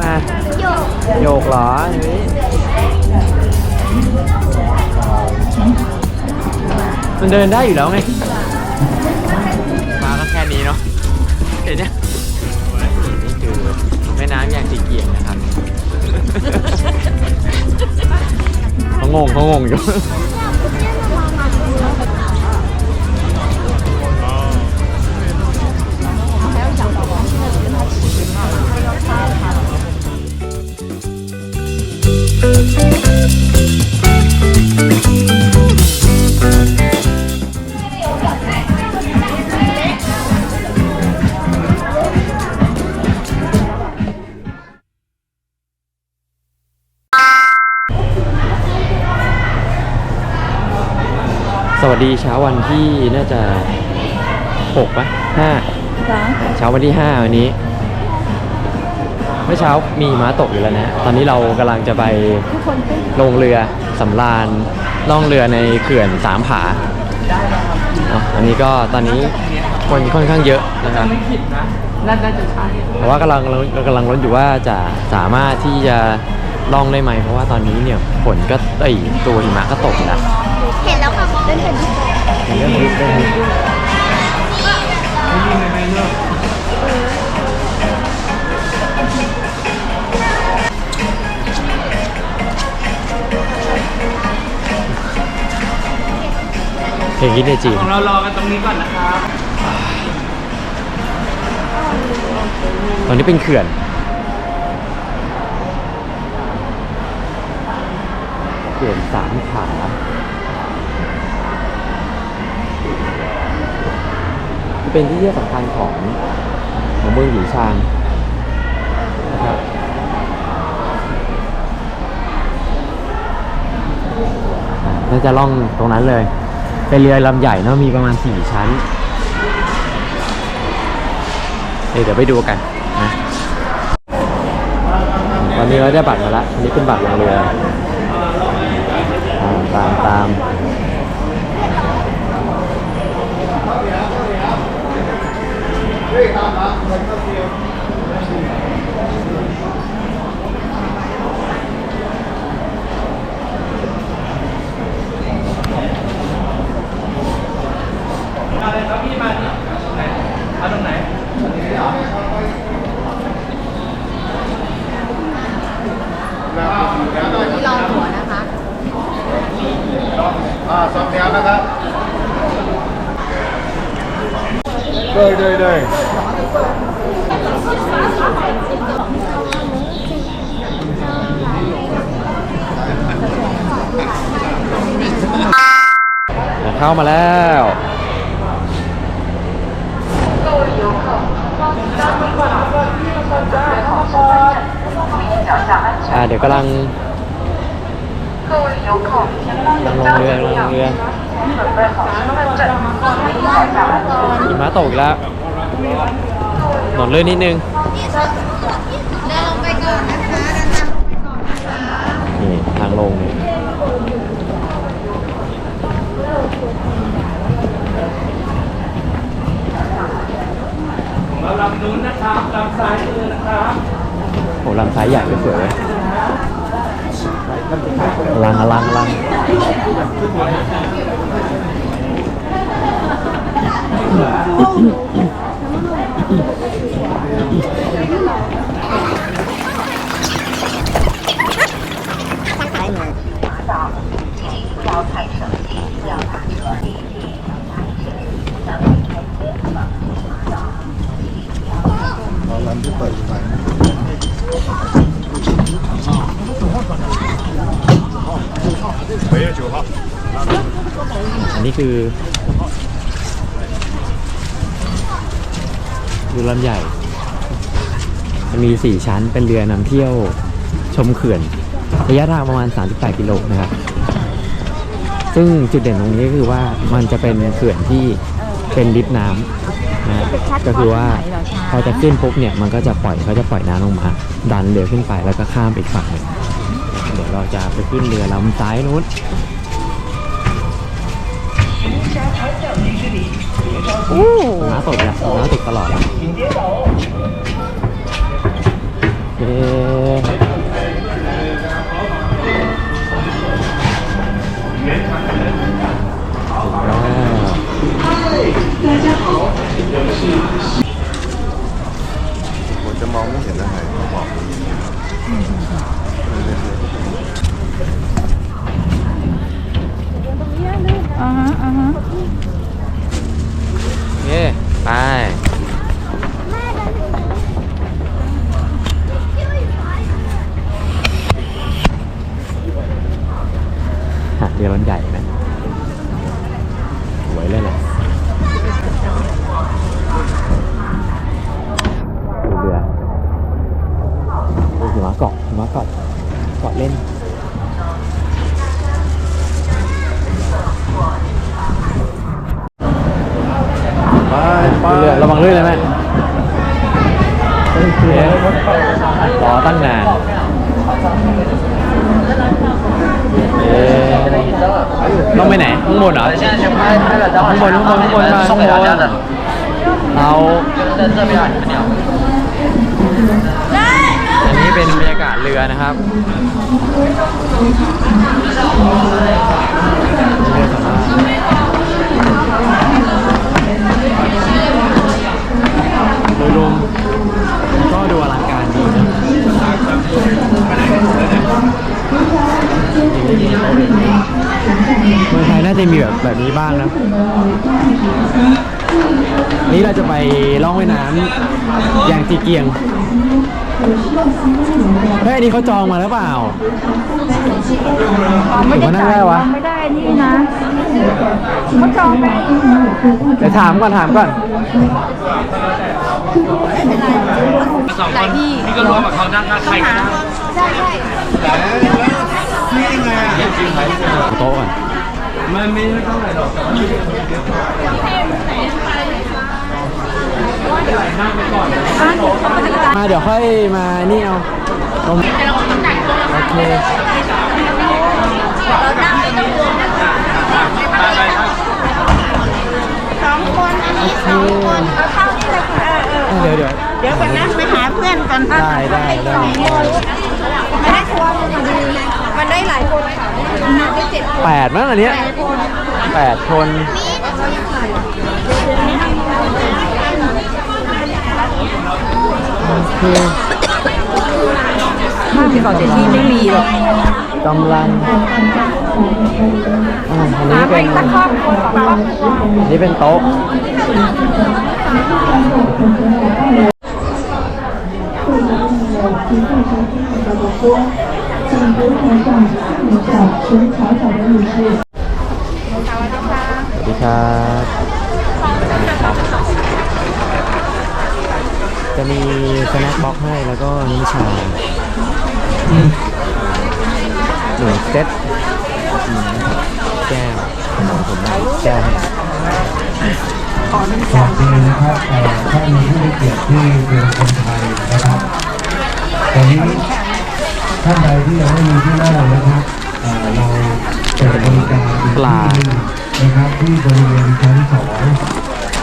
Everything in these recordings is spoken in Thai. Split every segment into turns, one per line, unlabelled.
มาโยกเหรออย่างนี้มันเดินได้อยู่แล้วไง มาก็แค่นี้เนาะเห็นเนี่ยนี่คือแม่น้ำอย่างสีเกียงนะครับเขางงเขางงอยู่ ดีเช้าวันที่น่าจะหกปะห้าเช้าวันที่ห้าวันนี้ เมื่อเช้ามีม้าตกอยู่แล้วนะ ตอนนี้เรากำลังจะไปลงเรือสำราญล่องเรือในเขื่อนสามผาเนาะอันนี้ก็ตอนนี้คนค่อนข้างเยอะนะครับ
ไม่ผิดนะน่าน่าจะใช่
แต่ว่ากำลังเรากำลังลุ้นอยู่ว่าจะสามารถที่จะล่องได้ไหมเพราะว่าตอนนี้เนี่ยฝนก็เอ้ยตัวหิมะก็ตกนะ
เเห็น
เรื่องนี้เรื่องนี้
ไม่ยิงเลยไม่เลิก
เพลงคิดในจีน
ของเรารอกันตรงนี้ก่อนนะครับ
ตอนนี้เป็นเขื่อน เขื่อนสามขา เป็นที่เที่ยวสำคัญของของเมืองหยีชางนะครับเราจะล่องตรงนั้นเลย เป็นเรือลำใหญ่เนอะมีประมาณสี่ชั้นเดี๋ยวไปดูกันนะตอนนี้เราได้บัตรมาแล้วอันนี้เป็นบัตรลงเรือ ตามตามตาม
อะไรครับพี่มาที่ไหนเอาตรงไหน
นี้แล้อนหัวนะคะ
อาสองแถวนะครับ 对对对。
เข้ามาแล้ว อ่าเดี๋ยวกำลัง กำลังลงเรือกำลังลงเรือหิมะตกอีกแล้วหนอนเลื่อนนิดนึง
เดินลงไปก่อนนะคะเดินตามไปก่อนนะคะ
นี่ทางลงเนี่ย
ของเราลำนู้นนะครับลำซ้ายมือนะครับ
โหลำซ้ายใหญ่ก็สวยเลย อลังอลังอลัง อันนี้คือเรือลำใหญ่มันมีสี่ชั้นเป็นเรือนำเที่ยวชมเขื่อน ระยะทางประมาณ 38 กิโลนะครับ ซึ่งจุดเด่นตรงนี้ก็คือว่ามันจะเป็นเขื่อนที่เป็นลิฟต์น้ำนะก็คือว่าพอจะขึ้นปุ๊บเนี่ยมันก็จะปล่อยเขาจะปล่อยน้ำลงมา ดันเรือขึ้นไปแล้วก็ข้ามไปอีกฝั่งหนึ่ง เดี๋ยวเราจะไปขึ้นเรือลำซ้ายนู้นน้าตกอะน้าตกตลอดอะเย้ถึงแล้ว
ผมจะมองไม่เห็นอะไรเขาบอก
อ่าฮะอ่าฮะ
เย่ไป หาดเรือมันใหญ่นะ สวยเลยแหละดูเรือดูหิมะเกาะหิมะเกาะเกาะเล่น
ไปไป
เรือระวังลื่นเลยแม่รอตั้งนานเอ๊ะต้องไปไหนข้างบนเหรอข้างบนข้างบนข้างบนมาข้างบนเอาอันนี้เป็นบรรยากาศเรือนะครับเรือสำราญ โดยรวมก็ดูอลังการดีนะเมืองไทยน่าจะมีแบบแบบนี้บ้างนะนี่เราจะไปล่องแม่น้ำยางจีเกียงเฮ้ยอันนี้เขาจองมาหรือเปล่าไม่ได้นั่งได้วะ
ไม่ได้นี่นะเขาจองไป
เดี๋ยวถามก่อนถามก่อน
สองคนพี่ก็รวมกับเขานั่งใครก็ได้
โต๊ะก่อน
ไม่ไม่ไม่เท่าไหร่หรอกแต่ว่า
มาเดี๋ยวค่อยมานี่เอาตรงโอเค
สองคนอันนี้สองคนเอาเข้านี่เลยค่ะเออเออ
เดี๋ยวเดี๋ยว
เดี๋ยวก่อนนะไปหาเพื่อนก่อน
ได้ได้ได้
ไม่ได้ทัวร์มันดี มันได้หลายคนค่ะมันได้เจ็ดคน
แปดมั้งอันเนี้ยแปดคนโอเค
มากที่ก่อนแต่ที่ไม่มีหรอก
กำลังอ่าอันนี้
หาไป
เป็น
สั กครอบครัวสองครอบครัว
อันนี้เป็นโต๊ะสวัสดีครับจะมีสแน็คบ็อกให้แล้วก็น้ำชาหนึ่งเซตแก้วผมได้แก้วให้
ขอบคุณนะครับเอ่อท่านผู้มีเกียรติที่เป็นคนไทย ท่านใดที่ยังไม่มีที่นั่งนะครับเอ่อเราเปิดบริการอีกที่หนึ่งนะครับที่บริเวณชั้นสอง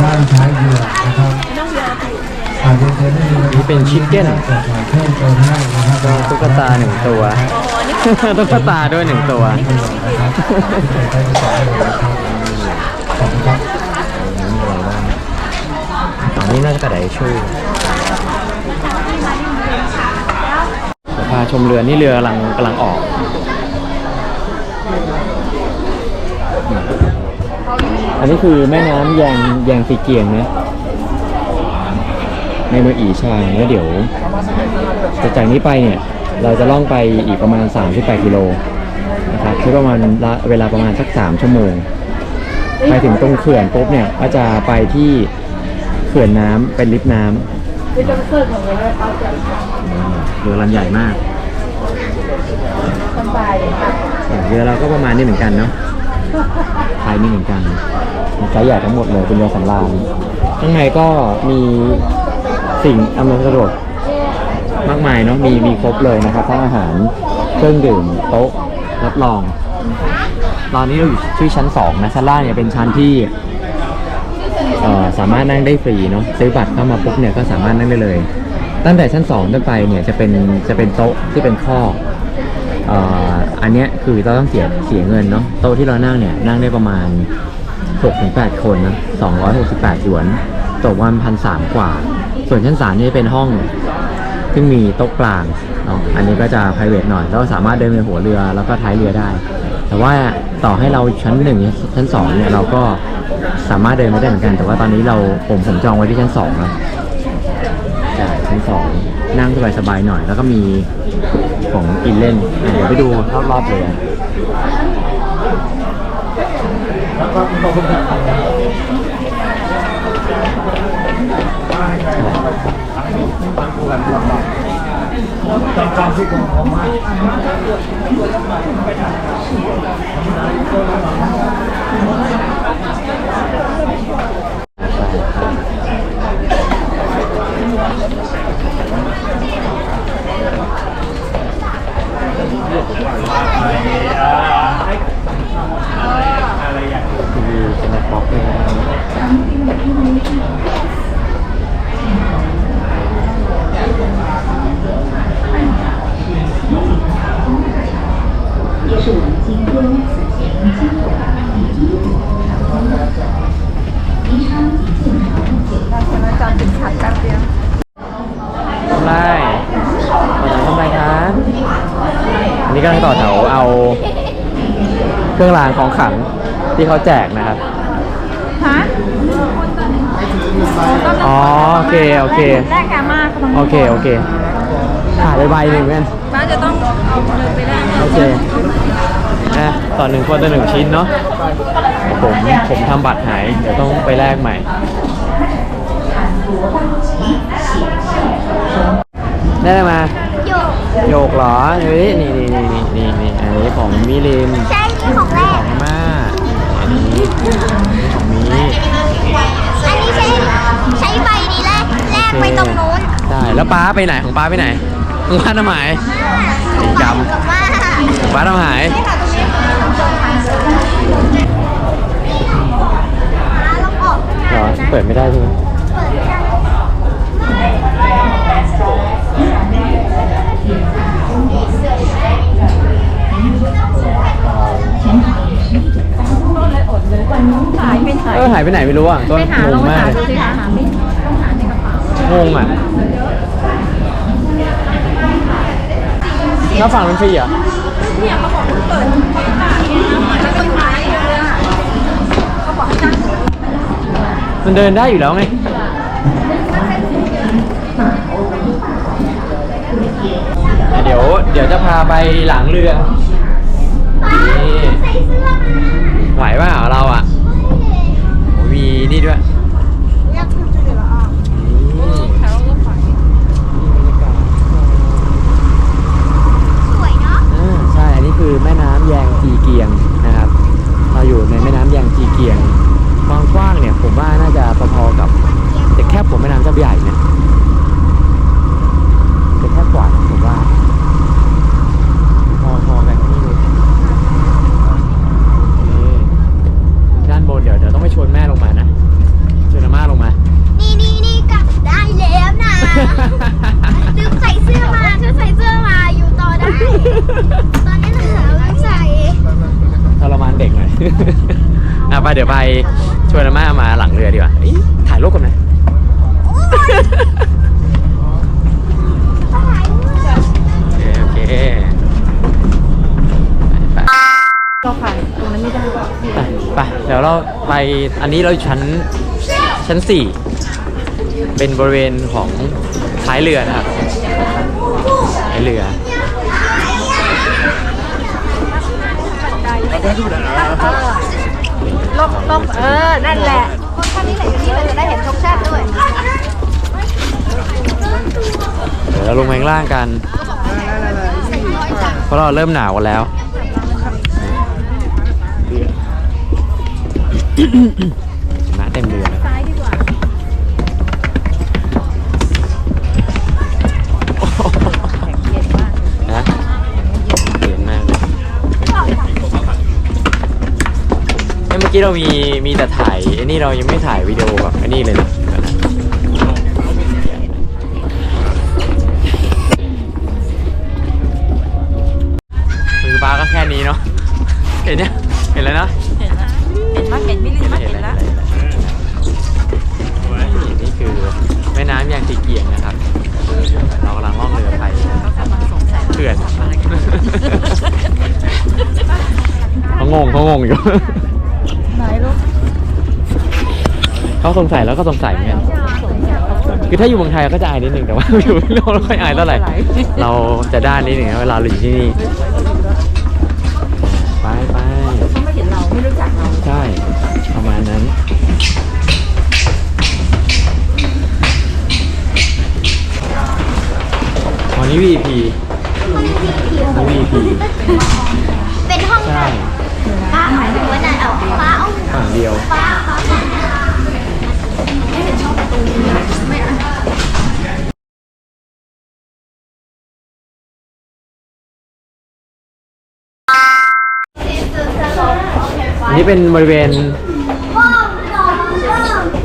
ด้านท้ายเรือนะครับอาจจะเชิญได้เลยะครับ
นี่เป็น chicken
เปิดถ่ายเพิ่มเติมให้นะครับ
ก็ตุ๊กตาหนึ่งตัวตุ๊กตาด้วยหนึ่งตัว
นะครับที่เปิดได้ที่สองเลยนะครับขอบคุณครับ
อันนี้น่าจะกระไดช่วยเดี๋ยวพาชมเรือนี่เรือกำลังกำลังออกอันนี้คือแม่น้ำแยงแยงสีเกียงนะในเมืองอีชางแล้วเดี๋ยวจากจากนี้ไปเนี่ย เราจะล่องไปอีกประมาณ 38กิโลนะครับใช้ประมาณเวลาประมาณสัก 3 ชั่วโมง ไปถึงตรงเขื่อนปุ๊บเนี่ยก็จะไปที่เขื่อนน้ำเป็นลิฟต์น้ำ เรือลำใหญ่มากเรือเราก็ประมาณนี้เหมือนกันเนาะไทยนี่เหมือนกันมีไซส์ใหญ่ทั้งหมดเลยเป็นเรือสำราญข้างในก็มีสิ่งอำนวยความสะดวกมากมายเนาะมีมีครบเลยนะครับทั้งอาหารเครื่องดื่มโต๊ะรับรอง ตอนนี้เราอยู่ที่ชั้นสองนะชั้นล่างเนี่ยเป็นชั้นที่เอ่อสามารถนั่งได้ฟรีเนาะซื้อบัตรเข้ามาปุ๊บเนี่ยก็สามารถนั่งได้เลย ตั้งแต่ชั้นสองขึ้นไปเนี่ยจะเป็นจะเป็นโต๊ะที่เป็นข้ออันเนี้ยคือเราต้องเสียเสียเงินเนาะโต๊ะที่เรานั่งเนี่ยนั่งได้ประมาณ6-8 คนนะ268หยวนตกวันพันสามกว่า ส่วนชั้นสามนี่เป็นห้องซึ่งมีโต๊ะกลางเนาะอันนี้ก็จะ p r i v a t หน่อย แล้วก็สามารถเดินไปหัวเรือแล้วก็ท้ายเรือได้ แต่ว่าต่อให้เราชั้นหนึ่งชั้นสองเนี่ยเราก็สามารถเดินไม่ได้เหมือนกัน แต่ว่าตอนนี้เราผมผมจองไว้ที่ชั้นสองนะจ่ายชั้น สองนั่งสบายๆหน่อย แล้วก็มีของกินเล่นเดี๋ยวไปดูรอบๆเลยทีวีสแน็คบ็อกซ์เลยนะ ทำไรต่อแถวทำไรคะอันนี้ก็ต่อแถวเอา เครื่องรางของขลังที่เขาแจกนะครับ
ฮะ
อ๋อโอเคโอเค
แรกแกมาก
โอเคโอเคขาดไปใบหนึ่งแม่น
ป้าจะต้องเอาเงินไปแลก
โอเคนะ ต่อหนึ่งคนต่อหนึ่งชิ้นเนาะผมผมทำบัตรหาย เดี๋ยวต้องไปแลกใหม่ ได้อะไรมา
โยก
โยกเหรอเฮ้ยนี่นี่นี่นี่นี่นี่อันนี้ของมิลิน
ใช่นี่ของแร
ข
ก
องอาม่าอันนี้ของมี
อันนี้ใช้ใช้ใบนี้แลกแลกไปตรงนู้น
ใช่แล้วป้าไปไหนของป้าไปไหนของป้าทำหายสีด
กับว่าำ
ของป้าทำหาย เหรอเปิดไม่ได้ใช่ไหม
เปิดได้หายไปไหน
เออหายไปไหนไม่รู้อะก็
ไปหางลอง
ง
ไป
มาก
หา
เลย
ดูสิคะหาไม่ต้องหาในกระเป๋าง
งอะแล้วฝั่งมันฟรีเหรอะ
เนี่ยเขาบอกเปิดประกาศเนี่ยนะแล้วต้นไม้เลยอะเขาบอกให้นั่ง
มันเดินได้อยู่แล้วไงเดี๋ยว เดี๋ยวจะพาไปหลังเรือนี่
ใส่เสื้อมา
ไหวเปล่าเราอะโอ้ยมีนี่ด้วย
อยากขึ้นไปเหรออะ
นี่
แถวรถไฟสวยเนาะ
อ่าใช่อันนี้คือแม่น้ำแยงจีเกียงนะครับ เราอยู่ในแม่น้ำแยงจีเกียงความ กว้างเนี่ยผมว่าน่าจะพอๆกับแต่แคบผมแม่น้ำเจ้าใหญ่เนี่ย อันนี้
เรา
อยู่ชั้นชั้นสี่เป็นบริเวณของท้ายเรือนะครับท้ายเรือ
ลบลบเออ นั่นแหละคนท่านนี้ไหนอยู่นี่เราจะได้เห็นธงชาติด้วย
เดี๋ยวเราลงมาข้างล่างกัน
ใส่
เพราะเราเริ่มหนาวกันแล้ว น้าเต็มเรือเลย
ซ้ายดีกว่า
นะเย็นมากเลยเอ้ยเมื่อกี้เรามีมีแต่ถ่ายไอ้นี่เรายังไม่ถ่ายวิดีโอแบบไอ้นี่เลยนะเดี๋ยวนะมือป้าก็แค่นี้เนาะเห็นเนี่ยเห็นแล้วเนาะ
เห็นแล้วเห็นมั้ยเห็นมิลินมั้ยเห็นแล้ว
นี่นี่คือแม่น้ำยางตีเกียงนะครับ เรากำลังล่องเรือไป
เขากำลังสงสัย
เขื่อน
อะไรกัน
เขางงเขางงอยู่
ไหนลูก
เขาสงสัยแล้วก็สงสัยเหมือนกันคือถ้าอยู่เมืองไทยก็จะอายนิดนึงแต่ว่าอยู่ที่โลกเราไม่ค่อยอายเท่าไหร่เราจะด้านนิดนึงนะเวลาเราอยู่ที่นี่ อ๋อนี่ VP นี่ VP
เป็นห้อง
ใช่
ป้าหมายถึงว่าจะเอาป้าเอา
ฝั่งเดียว
ป้าเขา
อันนี้เป็นบริเวณ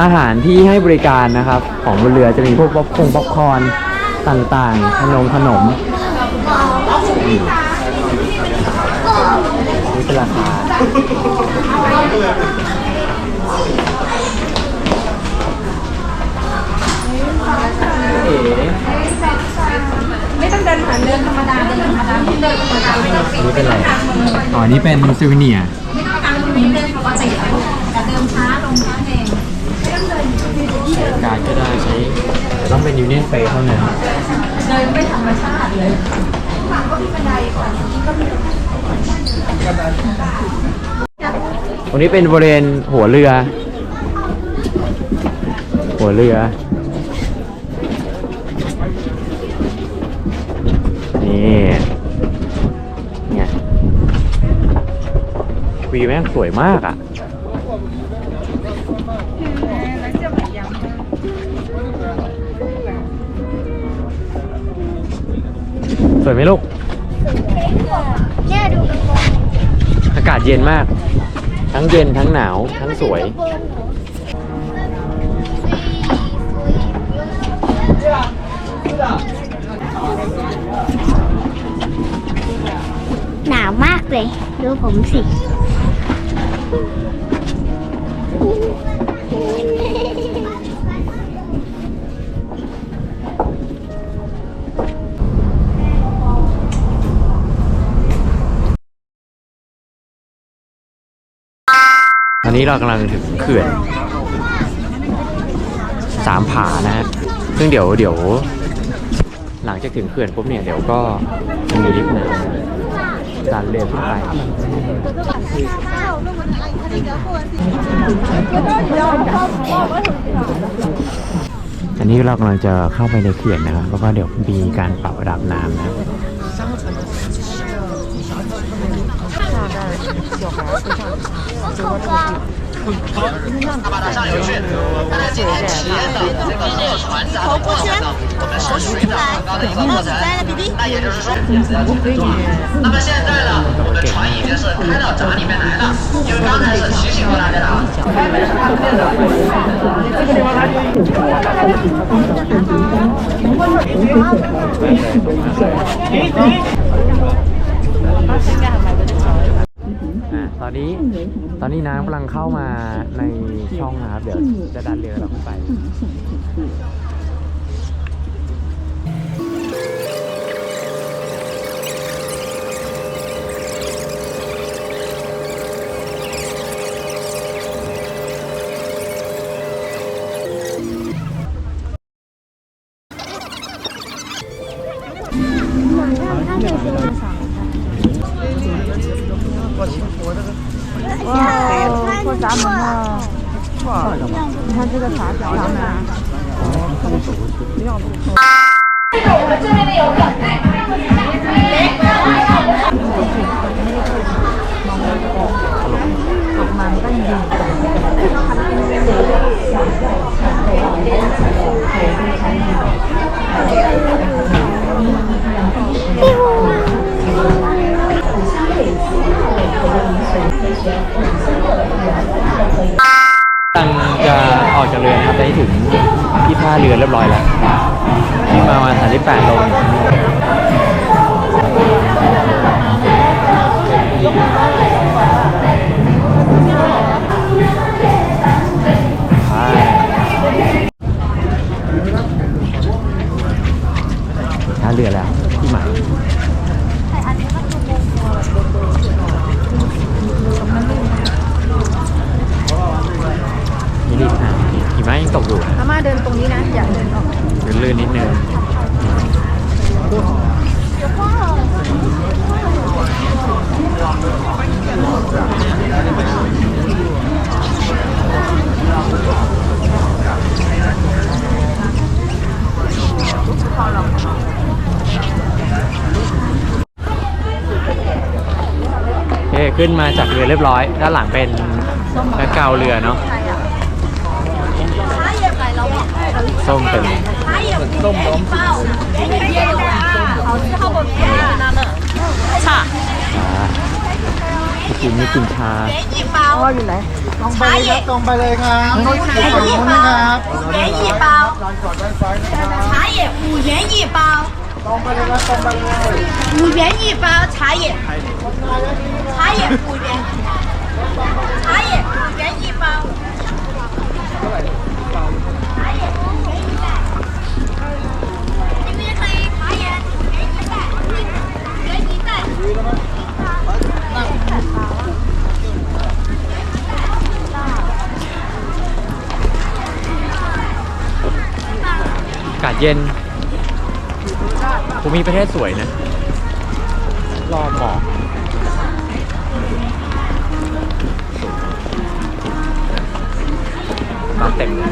อาหารที่ให้บริการนะครับ ของบนเรือจะมีพวกป๊อปคงป๊อปคอร์น ต่างๆ ขนมขนมนี่นี่เป็นราคาเอ๋
ไม่ต้องเดินผ่านเดินธรรมดาเดินธรรมดาเดินธรรมดาไม่ต้องปิด
นี่เป็นอะไรอ๋อ นี่เป็นซูวิเนียร์
ไม่ต้องการตรงนี้เดินปกติแล้วแต่เดินช้าลงช้าเอง
การก็ได้ใช้ แต่ต้องเป็นยูเนียนเฟเท่านั้น
เดินไม่ธรรมชาติเลย
ตรงนี้เป็นบริเวณหัวเรือ หัวเรือ นี่ไงวิวแม่งสวยมากอะ สวยไหมลูก
เนี่ยดูกระโปรง
อากาศเย็นมาก ทั้งเย็นทั้งหนาวทั้งสวย
หนาวมากเลย ดูผมสิ
ตอนนี้เรากำลังถึงเขื่อนสามผานะฮะ ซึ่งเดี๋ยวเดี๋ยวหลังจากถึงเขื่อนปุ๊บเนี่ยเดี๋ยวก็จะมีลิฟต์น้ำดันเรือขึ้นไปอันนี้เรากำลังจะเข้าไปในเขื่อนนะครับแล้วก็เดี๋ยวมีการปรับระดับน้ำนะ
马达上有训，看来今天体验的这个坐船闸的过程呢，我们是水涨船高的一个过程。那也就是说，那么现在呢，我们船已经是开到闸里面来了，因为刚才是提醒过大家的啊。
อ่ะ ตอนนี้ตอนนี้น้ำกำลังเข้ามาในช่องนะครับ เดี๋ยวจะดันเรือเราขึ้นไป
你看这个
啥屌样的。
กำลังจะออกจากเรือนะครับได้ถึงที่ท่าเรือเรียบร้อยแล้วนี่มาประมาณ38โลไปท่าเรือแล้วที่หมายนี่ดิอะหิมะยัง ตกอยู่นะ
อาม่าเดินตรงนี้นะ อย่าเดินออก
ลื่นๆนิดนึงโอเคขึ้นมาจากเรือเรียบร้อย ด้านหลังเป็นแบ็คกราวด์เรือเนาะ ส้มเป็น
ส้มน้ม
ชากินไม่กินชาว่าอยู่ไหน
ตรงไปเลยครับตรงไปเลยครับตรงไปเลยครับ
เย็นยี่เปาชาเย็นหูเย็นยี่เปาตรงไปเลยครับตรงไปเลยหูเย็นยี่เปา
ชาเย็นชาเย็นหู เย็นภูมิประเทศสวยนะ รอหมอกมาเต็มเลย